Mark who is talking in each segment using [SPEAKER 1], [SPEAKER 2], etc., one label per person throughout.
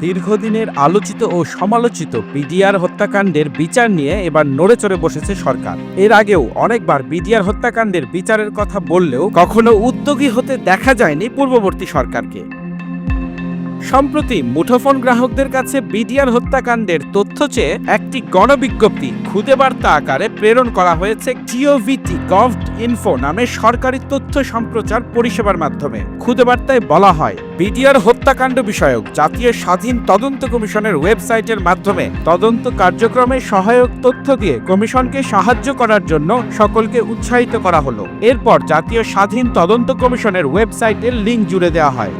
[SPEAKER 1] দীর্ঘদিনের আলোচিত ও সমালোচিত বিডিআর হত্যাকাণ্ডের বিচার নিয়ে এবার নড়ে চড়ে বসেছে সরকার। এর আগেও অনেকবার বিডিআর হত্যাকাণ্ডের বিচারের কথা বললেও কখনো উদ্যোগী হতে দেখা যায়নি পূর্ববর্তী সরকারকে। সম্প্রতি মুঠোফোন গ্রাহকদের কাছে বিডিআর হত্যাকাণ্ডের তথ্য চেয়ে একটি গণবিজ্ঞপ্তি, খুদে বার্তা আকারে প্রেরণ করা হয়েছে জিওভিটি গভ ইনফো নামে সরকারি তথ্য সম্প্রচার পরিষেবার মাধ্যমে। খুদে বার্তায় বলা হয়, বিডিআর হত্যাকাণ্ড বিষয়ক জাতীয় স্বাধীন তদন্ত কমিশনের ওয়েবসাইটের মাধ্যমে তদন্ত কার্যক্রমে সহায়ক তথ্য দিয়ে কমিশনকে সাহায্য করার জন্য সকলকে উৎসাহিত করা হলো। এরপর জাতীয় স্বাধীন তদন্ত কমিশনের ওয়েবসাইটের লিঙ্ক জুড়ে দেওয়া হয়।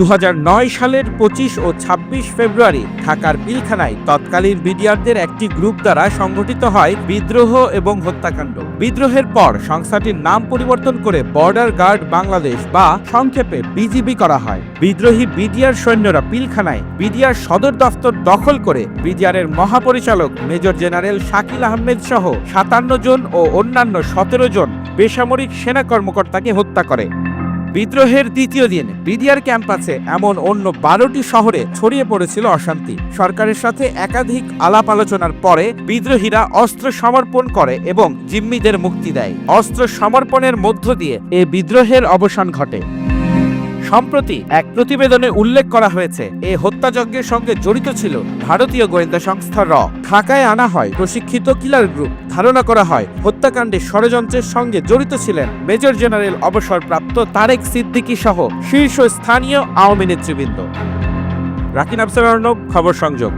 [SPEAKER 1] দু হাজার নয় সালের পঁচিশ ও ২৬ ফেব্রুয়ারি ঢাকার পিলখানায় তৎকালীন বিডিআরদের একটি গ্রুপ দ্বারা সংগঠিত হয় বিদ্রোহ এবং হত্যাকাণ্ড। বিদ্রোহের পর সংস্থাটির নাম পরিবর্তন করে বর্ডার গার্ড বাংলাদেশ বা সংক্ষেপে বিজিবি করা হয়। বিদ্রোহী বিডিআর সৈন্যরা পিলখানায় বিডিআর সদর দফতর দখল করে বিডিআরের মহাপরিচালক মেজর জেনারেল শাকিল আহমেদ সহ সাতান্ন জন ও অন্যান্য সতেরো জন বেসামরিক সেনা কর্মকর্তাকে হত্যা করে। বিদ্রোহের দ্বিতীয় দিন, বিডিআর ক্যাম্পাসে এমন অন্য বারোটি শহরে ছড়িয়ে পড়েছিল অশান্তি। সরকারের সাথে একাধিক আলাপ আলোচনার পরে বিদ্রোহীরা অস্ত্র সমর্পণ করে এবং জিম্মিদের মুক্তি দেয়। অস্ত্র সমর্পণের মধ্য দিয়ে এ বিদ্রোহের অবসান ঘটে। সম্প্রতি এক প্রতিবেদনে উল্লেখ করা হয়েছে, এ হত্যাযজ্ঞের সঙ্গে জড়িত ছিল ভারতীয় গোয়েন্দা সংস্থা র। ঢাকায় আনা হয় প্রশিক্ষিত কিলার গ্রুপ। ধারণা করা হয়, হত্যাকাণ্ডে ষড়যন্ত্রের সঙ্গে জড়িত ছিলেন মেজর জেনারেল অবসরপ্রাপ্ত তারেক সিদ্দিকী সহ শীর্ষস্থানীয় আওয়ামী নেতৃবৃন্দ। রাকিন আফসার খবর সংযোগ।